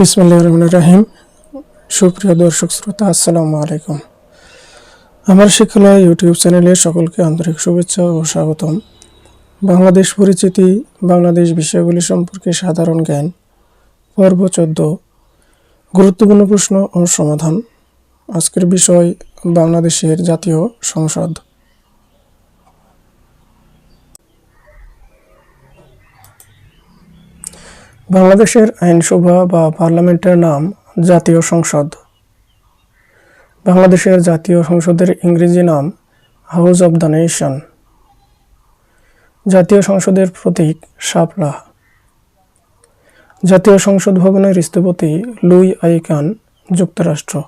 বিসমুল্লাহ রহমান রাহিম। সুপ্রিয় দর্শক শ্রোতা, আসসালামু আলাইকুম। আমার শিক্ষালয় ইউটিউব চ্যানেলে সকলকে আন্তরিক শুভেচ্ছা ও স্বাগতম। বাংলাদেশ পরিচিতি, বাংলাদেশ বিষয়গুলি সম্পর্কে সাধারণ জ্ঞান, পর্ব চোদ্দ, গুরুত্বপূর্ণ প্রশ্ন ও সমাধান। আজকের বিষয় বাংলাদেশের জাতীয় সংসদ। বাংলাদেশের আইনসভা বা পার্লামেন্টের নাম জাতীয় সংসদ। বাংলাদেশের জাতীয় সংসদের ইংরেজি নাম হাউস অব দ্য নেশন জাতীয় সংসদের প্রতীক শাপলা। জাতীয় সংসদ ভবনের স্থপতি লুই আইকান, যুক্তরাষ্ট্র।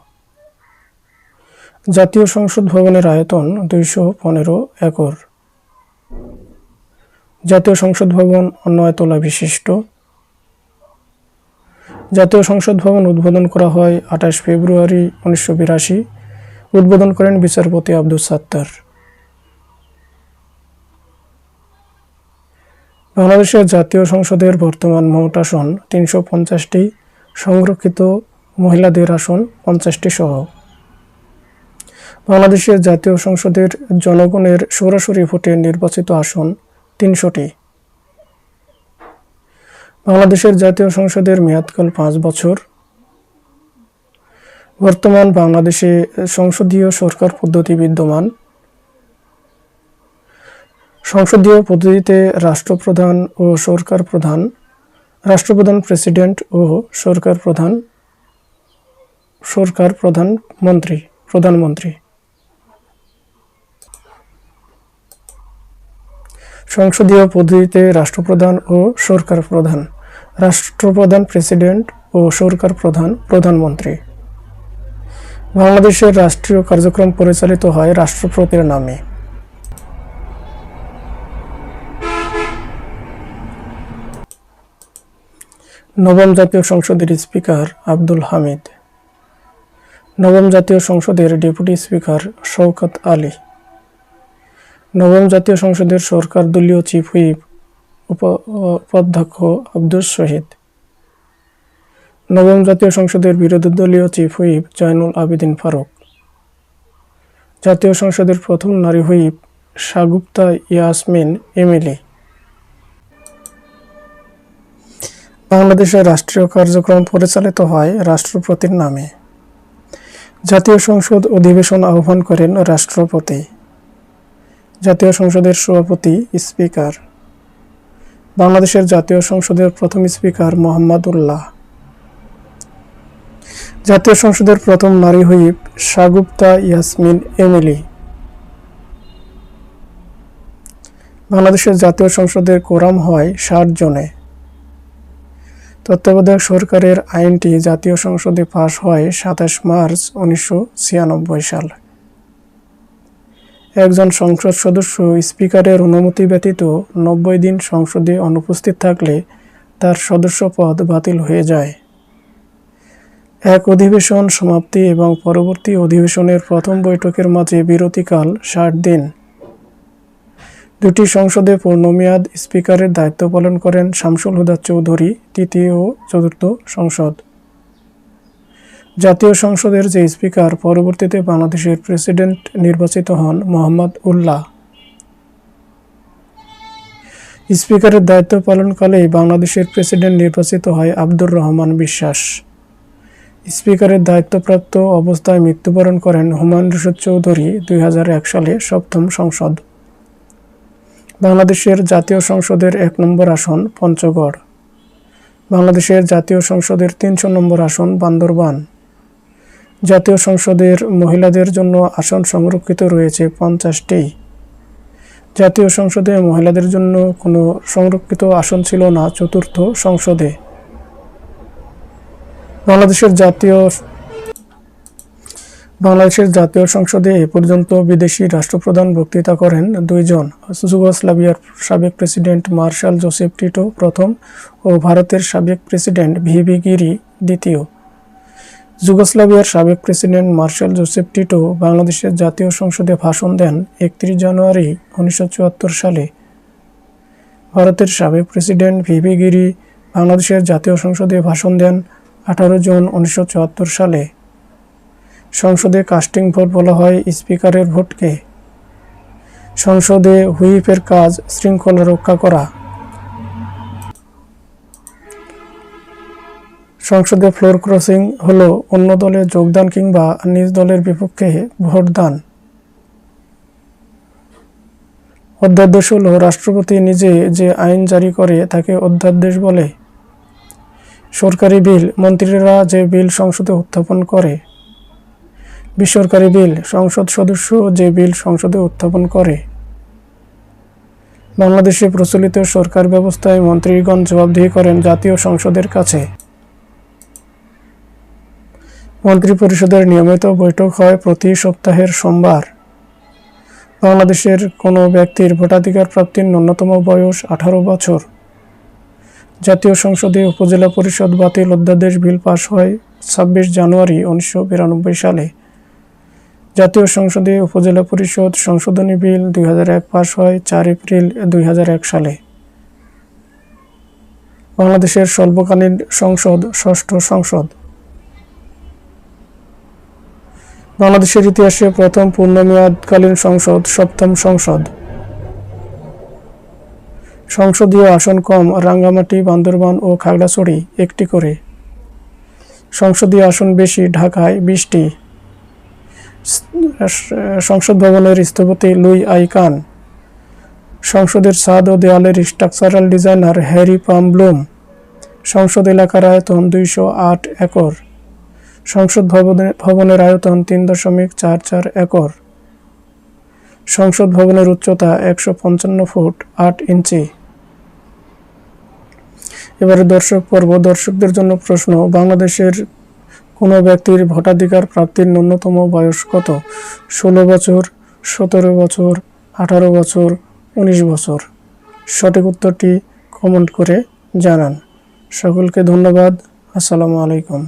জাতীয় সংসদ ভবনের আয়তন দুইশো পনেরো একর। জাতীয় সংসদ ভবন নয়তলা বিশিষ্ট। জাতীয় সংসদ ভবন উদ্বোধন করা হয় আঠাশ ফেব্রুয়ারি উনিশশো বিরাশি। উদ্বোধন করেন বিচারপতি আব্দুল সাত্তার। বাংলাদেশের জাতীয় সংসদের বর্তমান মোট আসন তিনশো পঞ্চাশটি, সংরক্ষিত মহিলাদের আসন পঞ্চাশটি সহ। বাংলাদেশের জাতীয় সংসদের জনগণের সরাসরি ভোটে নির্বাচিত আসন তিনশোটি। বাংলাদেশের জাতীয় সংসদের মেয়াদকাল পাঁচ বছর। বর্তমান বাংলাদেশে সংসদীয় সরকার পদ্ধতি বিদ্যমান। সংসদীয় পদ্ধতিতে রাষ্ট্রপ্রধান ও সরকার প্রধান, রাষ্ট্রপ্রধান প্রেসিডেন্ট ও সরকার প্রধান সরকার প্রধান মন্ত্রী, প্রধানমন্ত্রী। সংসদীয় পদ্ধতিতে রাষ্ট্রপ্রধান ও সরকার প্রধান রাষ্ট্রপ্রধান প্রেসিডেন্ট ও সরকার প্রধান প্রধানমন্ত্রী। বাংলাদেশের রাষ্ট্রীয় কার্যক্রম পরিচালিত হয় রাষ্ট্রপতির নামে। নবম জাতীয় সংসদের স্পিকার আব্দুল হামিদ। নবম জাতীয় সংসদের ডেপুটি স্পিকার শওকত আলী। নবম জাতীয় সংসদের সরকার দলীয় চিফ হুইপ উপাধ্যক্ষ আব্দুস শহীদ। নবম জাতীয় সংসদের বিরোধী দলীয় চিফ হুইপ জয়নুল আবেদিন ফারুক। জাতীয় সংসদের প্রথম নারী হুইপ শাগুপ্তা ইয়াসমিন এমিলি বাংলাদেশের রাষ্ট্রীয় কার্যক্রম পরিচালিত হয় রাষ্ট্রপতির নামে। জাতীয় সংসদ অধিবেশন আহ্বান করেন রাষ্ট্রপতি। জাতীয় সংসদের সভাপতি, স্পিকার। বাংলাদেশের জাতীয় সংসদের প্রথম স্পিকার মোহাম্মদ উল্লাহ জাতীয় সংসদের প্রথম নারী হুইপ শাগুপ্তা ইয়াসমিন এমিলি বাংলাদেশের জাতীয় সংসদের কোরাম হয় ষাট জনে। তত্ত্বাবধায়ক সরকারের আইনটি জাতীয় সংসদে পাশ হয় সাতাশ মার্চ উনিশশো ছিয়ানব্বই সাল। একজন সংসদ সদস্য স্পিকারের অনুমতি ব্যতীত নব্বই দিন সংসদে অনুপস্থিত থাকলে তার সদস্য পদ বাতিল হয়ে যায়। এক অধিবেশন সমাপ্তি এবং পরবর্তী অধিবেশনের প্রথম বৈঠকের মাঝে বিরতিকাল ষাট দিন। দুটি সংসদে পূর্ণমেয়াদ স্পিকারের দায়িত্ব পালন করেন শামসুল হুদা চৌধুরী, তৃতীয় ও চতুর্থ সংসদ। জাতীয় সংসদের যে স্পিকার পরবর্তীতে বাংলাদেশের প্রেসিডেন্ট নির্বাচিত হন মোহাম্মদ উল্লাহ। স্পিকারের দায়িত্ব পালনকালেই বাংলাদেশের প্রেসিডেন্ট নির্বাচিত হয় আব্দুর রহমান বিশ্বাস। স্পিকারের দায়িত্বপ্রাপ্ত অবস্থায় মৃত্যুবরণ করেন হুমায়ুন রশিদ চৌধুরী দুই সালে সপ্তম সংসদ। বাংলাদেশের জাতীয় সংসদের এক নম্বর আসন পঞ্চগড়। বাংলাদেশের জাতীয় সংসদের তিনশো নম্বর আসন বান্দরবান। জাতীয় সংসদের মহিলাদের জন্য আসন সংরক্ষিত রয়েছে পঞ্চাশটি। জাতীয় সংসদে মহিলাদের জন্য কোনো সংরক্ষিত আসন ছিল না, চতুর্থ সংসদে। বাংলাদেশের জাতীয় বাংলাদেশের জাতীয় সংসদে এ পর্যন্ত বিদেশি রাষ্ট্রপ্রধান বক্তৃতা করেন দুইজন, যুগোস্লাভিয়ার সাবেক প্রেসিডেন্ট মার্শাল জোসেফ টিটো প্রথম ও ভারতের সাবেক প্রেসিডেন্ট ভিভি গিরি দ্বিতীয়। যুগোস্লাভিয়ার সাবেক প্রেসিডেন্ট মার্শাল জোসেফ টিটো বাংলাদেশের জাতীয় সংসদে ভাষণ দেন একত্রিশ জানুয়ারি উনিশশো চুয়াত্তর সালে। ভারতের সাবেক প্রেসিডেন্ট ভিভি গিরি বাংলাদেশের জাতীয় সংসদে ভাষণ দেন আঠারো জুন উনিশশো চুয়াত্তর সালে। সংসদে কাস্টিং ভোট বলা হয় স্পিকারের ভোটকে। সংসদে হুইপের কাজ শৃঙ্খলা রক্ষা করা। সংসদে ফ্লোর ক্রসিং হলো অন্য দলে যোগদান কিংবা নিজ দলের বিপক্ষে ভোটদান। অধ্যাদেশ হলো রাষ্ট্রপতি নিজে যে আইন জারি করে তাকে অধ্যাদেশ বলে। সরকারি বিল, মন্ত্রীরা যে বিল সংসদে উত্থাপন করে। বেসরকারি বিল, সংসদ সদস্য যে বিল সংসদে উত্থাপন করে। বাংলাদেশে প্রচলিত সরকার ব্যবস্থায় মন্ত্রীগণ জবাবদিহি করেন জাতীয় সংসদের কাছে। মন্ত্রিপরিষদের নিয়মিত বৈঠক হয় প্রতি সপ্তাহের সোমবার। বাংলাদেশের কোনো ব্যক্তির ভোটাধিকার প্রাপ্তির ন্যূনতম বয়স আঠারো বছর। জাতীয় সংসদে উপজেলা পরিষদ বাতিল অধ্যাদেশ বিল পাশ হয় ছাব্বিশ জানুয়ারি উনিশশো বিরানব্বই সালে। জাতীয় সংসদে উপজেলা পরিষদ সংশোধনী বিল দুই হাজার এক পাশ হয় চার এপ্রিল দুই হাজার এক সালে। বাংলাদেশের স্বল্পকালীন সংসদ ষষ্ঠ সংসদ। বাংলাদেশের ইতিহাসে প্রথম পূর্ণমেয়াদকালীন সংসদ, সপ্তম সংসদ। সংসদীয় আসন কম, রাঙ্গামাটি, বান্দরবান ও খাগড়াছড়ি একটি করে। সংসদীয় আসন বেশি, ঢাকায় বিশটি। সংসদ ভবনের স্থপতি লুই আই কান। সংসদের ছাদ ও দেওয়ালের স্ট্রাকচারাল ডিজাইনার হ্যারি পাম ব্লুম। সংসদ এলাকার আয়তন দুইশো আট একর। সংসদ ভবনের আয়তন তিন দশমিক চার চার একর। সংসদ ভবনের উচ্চতা একশো পঞ্চান্ন ফুট আট ইঞ্চি। এবারে দর্শক পর্ব, দর্শকদের জন্য প্রশ্ন, বাংলাদেশের কোনো ব্যক্তির ভোটাধিকার প্রাপ্তির ন্যূনতম বয়স কত? ষোলো বছর, সতেরো বছর, আঠারো বছর, উনিশ বছর। সঠিক উত্তরটি কমেন্ট করে জানান। সকলকে ধন্যবাদ। আসসালামু আলাইকুম।